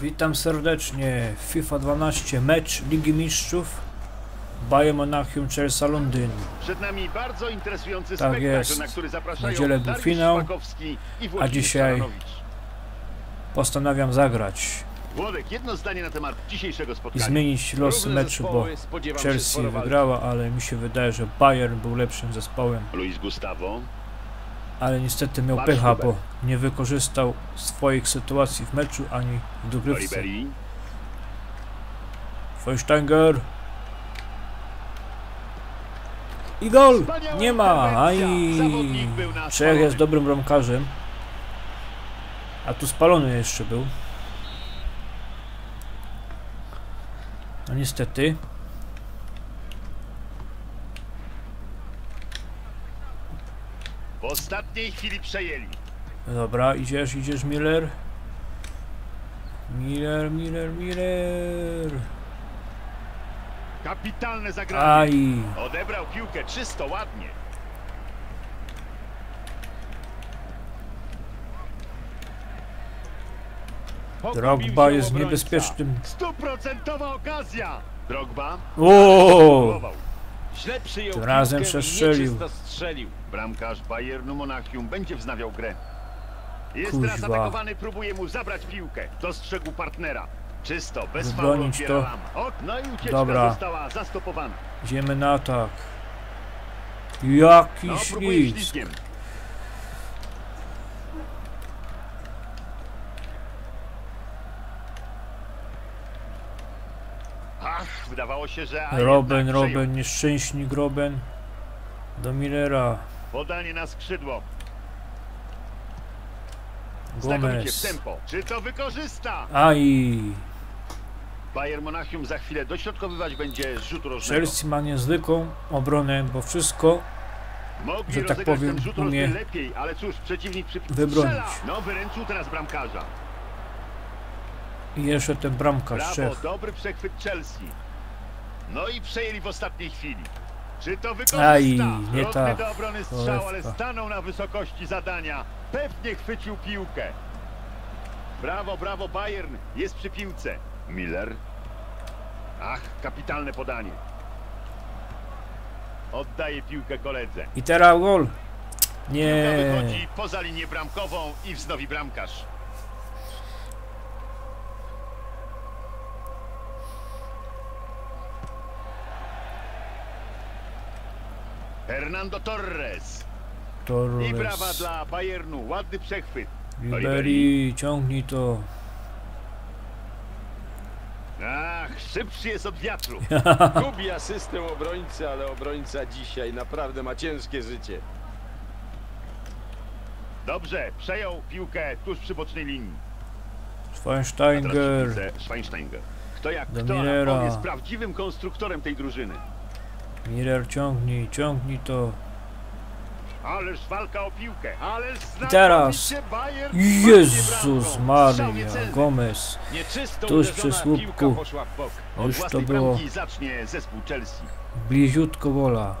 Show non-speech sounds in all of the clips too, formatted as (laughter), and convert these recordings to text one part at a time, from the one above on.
Witam serdecznie. FIFA 12 mecz Ligi Mistrzów. Bayern Monachium Chelsea Londyn. Przed nami bardzo interesujący Tak jest. na który W zapraszają niedzielę był finał, i Włodzimierz dzisiaj-. Postanawiam zagrać Włodek, jedno zdanie na temat dzisiejszego i spotkania. zmienić losy Równe meczu, bo Chelsea wygrała, ale mi się wydaje, że Bayern był lepszym zespołem. Luis Gustavo, Ale niestety miał pecha, bo nie wykorzystał swoich sytuacji w meczu ani w dogrywce. Ribery, Feuchteinger. I gol! Nie ma! Aj! Czech jest dobrym bramkarzem. A tu spalony jeszcze był. No niestety. Ostatniej chwili przejęli. Dobra, idziesz, idziesz Miller. Miller, Miller, Miller. Kapitalne zagranie. Aj! Odebrał piłkę czysto, ładnie. Drogba jest niebezpiecznym. Stuprocentowa okazja. Drogba O! Źle przyjął Tym razem przestrzelił. Bramkarz Bayernu Monachium będzie wznawiał grę. Jest Kuźwa. teraz atakowany, próbuje mu zabrać piłkę. Dostrzegł partnera. Czysto, bez faulu to. to. O, no i ucieczka Dobra. została zastopowana. Idziemy na atak. Jaki No, Ach, wydawało się, że... Robin, przejął. Robin, nieszczęśnik Robin. Do Millera. Podanie na skrzydło. Gomez. tempo. Czy to wykorzysta? Aj! Bayern Monachium za chwilę dośrodkowywać będzie z rzutu rożnego. Chelsea ma niezwykłą obronę, bo wszystko Mogli że tak powiem, umie lepiej, ale cóż, przeciwnik przy... wybronić. No, wyręczył teraz bramkarza. I jeszcze ten bramkarz Brawo, dobry przechwyt Chelsea. No i przejęli w ostatniej chwili. Czy to wykorzysta? Aj, nie tak. do obrony strzał, ale Cholewka. stanął na wysokości zadania. Pewnie chwycił piłkę. Brawo, brawo, Bayern jest przy piłce. Miller. Ach, kapitalne podanie. Oddaje piłkę koledze. I teraz gol. Piłka Nie. wychodzi poza linię bramkową i wznowi bramkarz. Hernando Torres. I brawa Torres. dla Bayernu. Ładny przechwyt. Ribery, ciągnij to. Ach, szybszy jest od wiatru. (laughs) Gubi asystę obrońcy, ale obrońca dzisiaj naprawdę ma ciężkie życie. Dobrze, przejął piłkę tuż przy bocznej linii. Schweinsteiger. Schweinsteiger. Kto jak Do kto, jest prawdziwym konstruktorem tej drużyny. Miller, ciągnij, ciągnij to. Ależ walka o piłkę, ależ znakomicie teraz. Jezus. Maria. Gomez. Tuż przy słupku. Już to było bliziutko gola.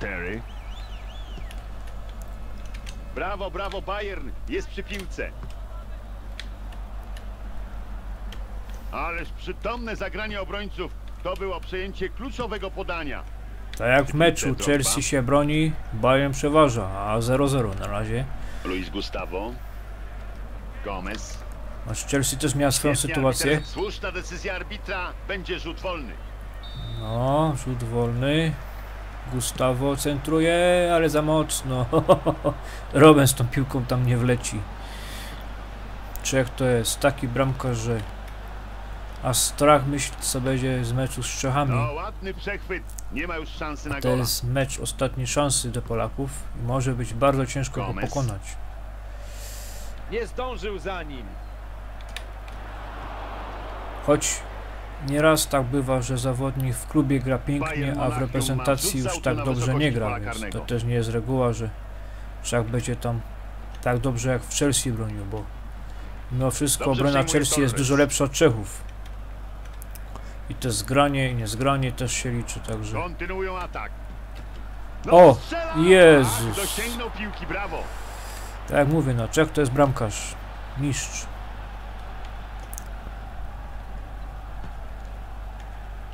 Terry. Brawo, brawo Bayern, jest przy piłce. Ależ przytomne zagranie obrońców. To było przejęcie kluczowego podania. Tak jak w meczu. Chelsea się broni, Bayern przeważa, a 0-0 na razie. Luis Gustavo. Gomez. Znaczy Chelsea też miała swoją sytuację. Słuszna decyzja arbitra. Będzie rzut wolny. No, rzut wolny. Gustavo centruje, ale za mocno. Robin z tą piłką tam nie wleci. Czech to jest taki bramkarz, że a strach myśleć co będzie z meczu z Czechami. No, ładny przechwyt. Nie ma już szansy na A to jest mecz ostatniej szansy do Polaków i może być bardzo ciężko go pokonać. Nie zdążył za nim. Choć nieraz tak bywa, że zawodnik w klubie gra pięknie, a w reprezentacji już tak dobrze nie gra, więc to też nie jest reguła, że Wszak będzie tam tak dobrze jak w Chelsea bronił, bo mimo wszystko obrona Chelsea jest dużo lepsza od Czechów. I to zgranie i niezgranie też się liczy, także... Kontynuują atak. No, o! Jezus! Dosięgnął piłki, brawo! Tak jak mówię, no Czech to jest bramkarz. Mistrz.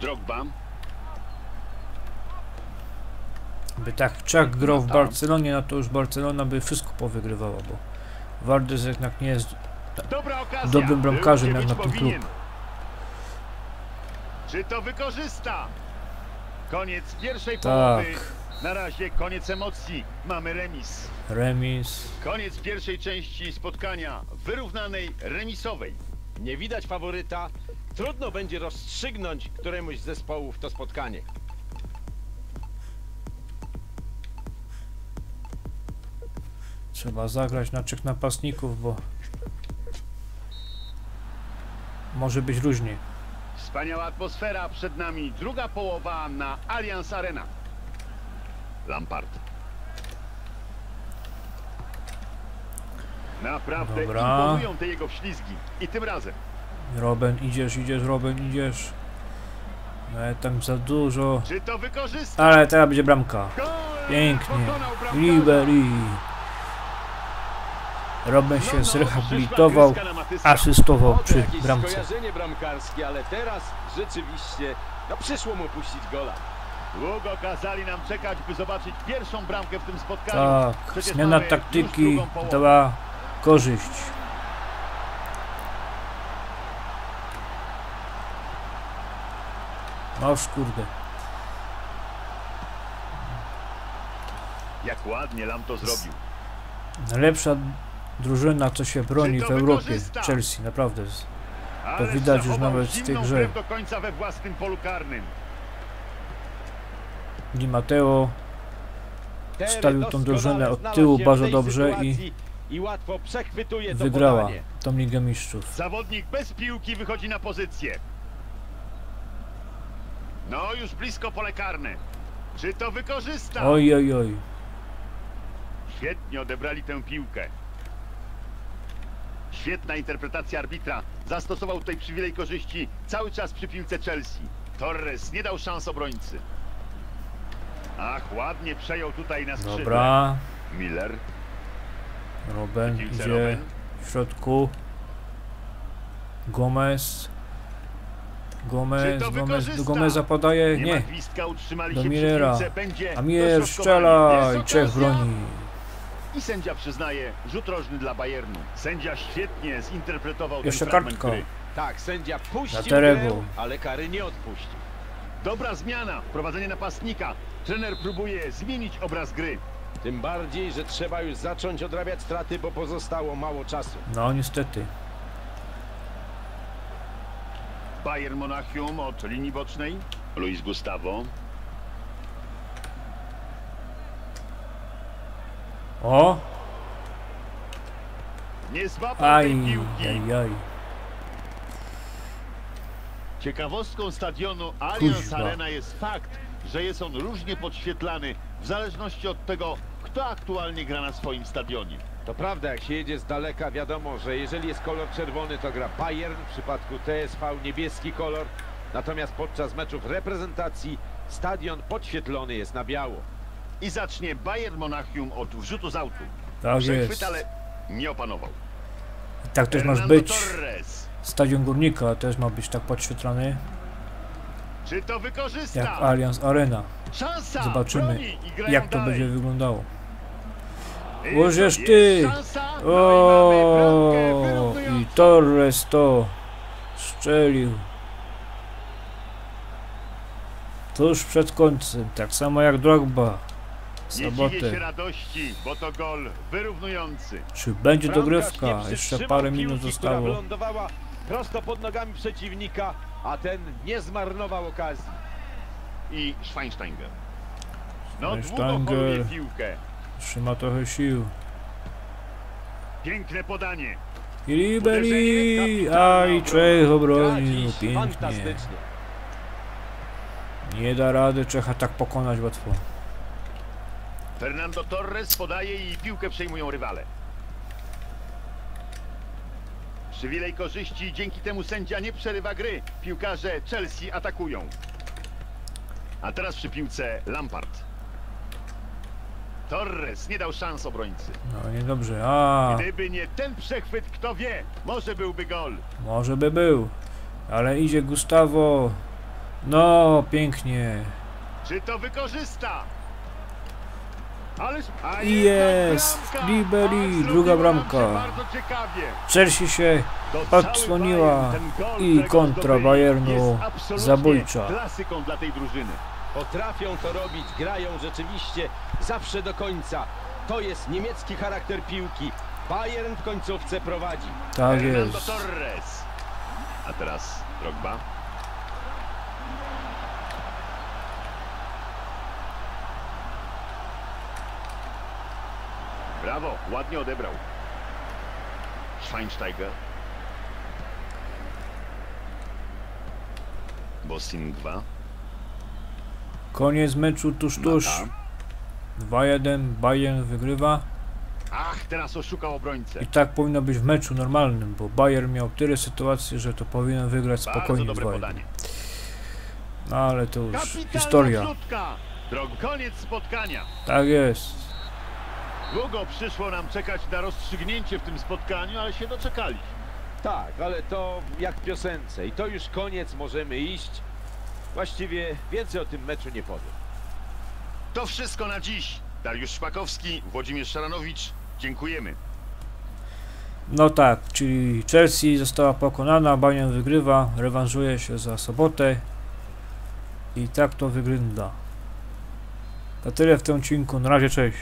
Drogba. By tak Czech grał w Barcelonie, no to już Barcelona by wszystko powygrywała, bo Wardes jednak nie jest dobrym bramkarzem jak na tym klubie. Czy to wykorzysta? Koniec pierwszej połowy. Na razie koniec emocji. Mamy remis. Remis. Koniec pierwszej części spotkania. Wyrównanej, remisowej. Nie widać faworyta. Trudno będzie rozstrzygnąć któremuś z zespołów to spotkanie. Trzeba zagrać na trzech napastników, bo może być różnie. Wspaniała atmosfera przed nami. Druga połowa na Allianz Arena. Lampard. Naprawdę Dobra. imponują te jego wślizgi. I tym razem. Robin, idziesz, idziesz, Robin, idziesz. No ale tam za dużo. Ale teraz będzie bramka. Pięknie. Ribery. Robin No, się zrehabilitował, asystował przy bramce. skojarzenie bramkarskie, ale teraz rzeczywiście no przyszło mu puścić gola. Długo kazali nam czekać, by zobaczyć pierwszą bramkę w tym spotkaniu. Tak, Przecież zmiana taktyki dała korzyść. Noż kurde. Jak ładnie Lam to zrobił. Najlepsza drużyna, co się broni w to Europie. Chelsea, naprawdę. Ale widać już nawet w tej grze. do końca we własnym polu karnym. Di Matteo Stawił tą drużynę od tyłu bardzo dobrze i sytuacji i łatwo przechwytuje to wygrała tą Ligę Mistrzów. Zawodnik bez piłki wychodzi na pozycję. No, już blisko pole karne. Czy to wykorzysta? Oj, oj, oj. Świetnie odebrali tę piłkę. Świetna interpretacja arbitra. Zastosował tutaj przywilej korzyści cały czas przy piłce Chelsea. Torres nie dał szans obrońcy. Ach, ładnie przejął tutaj na skrzydle. Dobra. Miller. Piłce idzie Robin. w środku. Gomez. Gomez, Gomez? Gomeza podaje, Nie, nie. Do Millera. A Miller strzela i okazja. broni. I sędzia przyznaje rzut rożny dla Bayernu. Sędzia świetnie zinterpretował Jeszcze ten fragment kartka. gry. Tak, sędzia puścił grę, ale kary nie odpuścił. Dobra zmiana, wprowadzenie napastnika. Trener próbuje zmienić obraz gry. Tym bardziej, że trzeba już zacząć odrabiać straty, bo pozostało mało czasu. No niestety. Bayern Monachium od linii bocznej. Luis Gustavo. O! Nie złapał Aj, piłki. aj, aj. Ciekawostką stadionu Allianz. Arena jest fakt, że jest on różnie podświetlany w zależności od tego, kto aktualnie gra na swoim stadionie. To prawda, jak się jedzie z daleka, wiadomo, że jeżeli jest kolor czerwony, to gra Bayern, w przypadku TSV niebieski kolor, natomiast podczas meczów reprezentacji stadion podświetlony jest na biało. I zacznie Bayern Monachium od wrzutu z autu. Tak Przechwyt, jest. ale nie opanował. I tak też masz być. Torres. Stadion Górnika też ma być tak podświetlany Czy to wykorzysta? jak Allianz Arena. Szansa! Zobaczymy, Jak to dalej. będzie wyglądało. Jest ty! no O, i Torres to strzelił. Tuż przed końcem, tak samo jak Drogba. Sobotę. radości, bo to gol wyrównujący. Czy będzie dogrywka? Jeszcze parę minut zostało. prosto pod nogami przeciwnika, a ten nie zmarnował okazji. I Schweinsteiger. No Schweinsteiger. piłkę. Trzyma trochę sił. Piękne podanie. I Ribery! Kapitalne trzech Gra obronił. Pięknie. Nie da rady Czecha tak pokonać łatwo. Fernando Torres podaje i piłkę przejmują rywale. Przywilej korzyści, dzięki temu sędzia nie przerywa gry. Piłkarze Chelsea atakują. A teraz przy piłce Lampard. Torres nie dał szans obrońcy. No niedobrze. A, Gdyby nie ten przechwyt, kto wie, może byłby gol. może by był. Ale idzie Gustavo. No, pięknie. Czy to wykorzysta? Jest! Liberi, druga bramka. Chelsea się odsłoniła i kontra Bayernu zabójcza. Potrafią to robić, grają rzeczywiście zawsze do końca. To jest niemiecki charakter piłki. Bayern w końcówce prowadzi. Tak jest. A teraz Drogba. Brawo, ładnie odebrał. Schweinsteiger. Bossing 2. Koniec meczu tuż tuż. Mata. 2-1 Bayern wygrywa. Ach, teraz oszukał obrońcę. I tak powinno być w meczu normalnym, bo Bayern miał tyle sytuacji, że to powinien wygrać Bardzo spokojnie dobre 2-1. podanie. No ale to już Kapitalna historia. Drog, koniec spotkania. Tak jest. Długo przyszło nam czekać na rozstrzygnięcie w tym spotkaniu, ale się doczekali. Tak, ale to jak w piosence. I to już koniec, możemy iść. Właściwie więcej o tym meczu nie powiem. To wszystko na dziś. Dariusz Szpakowski, Włodzimierz Szaranowicz. Dziękujemy. No tak, czyli Chelsea została pokonana, Bayern wygrywa, rewanżuje się za sobotę. I tak to wygląda. To tyle w tym odcinku. Na razie, cześć.